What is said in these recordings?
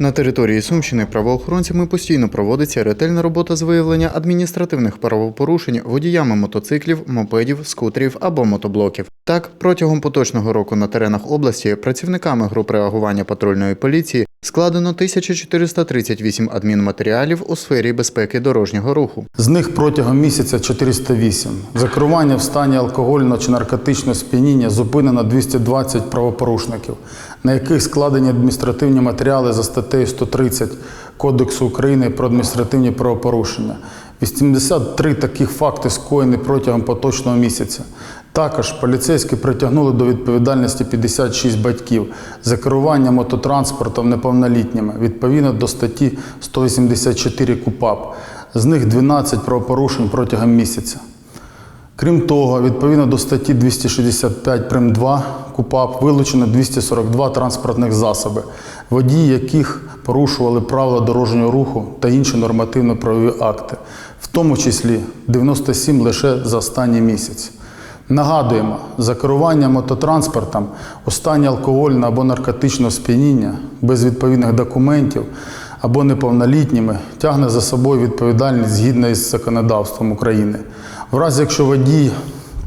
На території Сумщини правоохоронцями постійно проводиться ретельна робота з виявлення адміністративних правопорушень водіями мотоциклів, мопедів, скутерів або мотоблоків. Так, протягом поточного року на теренах області працівниками груп реагування патрульної поліції складено 1438 адмінматеріалів у сфері безпеки дорожнього руху. З них протягом місяця 408. За керування в стані алкогольного чи наркотичного сп'яніння зупинено 220 правопорушників, на яких складені адміністративні матеріали за статтею 130 Кодексу України про адміністративні правопорушення. 83 таких факти скоєні протягом поточного місяця. Також поліцейські притягнули до відповідальності 56 батьків за керування мототранспортом неповнолітніми відповідно до статті 184 КУПАП. З них 12 правопорушень протягом місяця. Крім того, відповідно до статті 265 прим 2 КУПАП вилучено 242 транспортних засоби, водії яких порушували правила дорожнього руху та інші нормативно-правові акти, в тому числі 97 лише за останній місяць. Нагадуємо, за керування мототранспортом у стані алкогольного або наркотичного сп'яніння без відповідних документів або неповнолітніми тягне за собою відповідальність згідно із законодавством України. В разі, якщо водій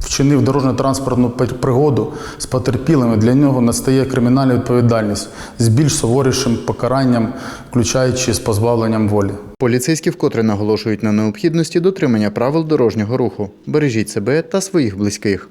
вчинив дорожньо-транспортну пригоду з потерпілими, для нього настає кримінальна відповідальність з більш суворішим покаранням, включаючи з позбавленням волі. Поліцейські вкотре наголошують на необхідності дотримання правил дорожнього руху. Бережіть себе та своїх близьких.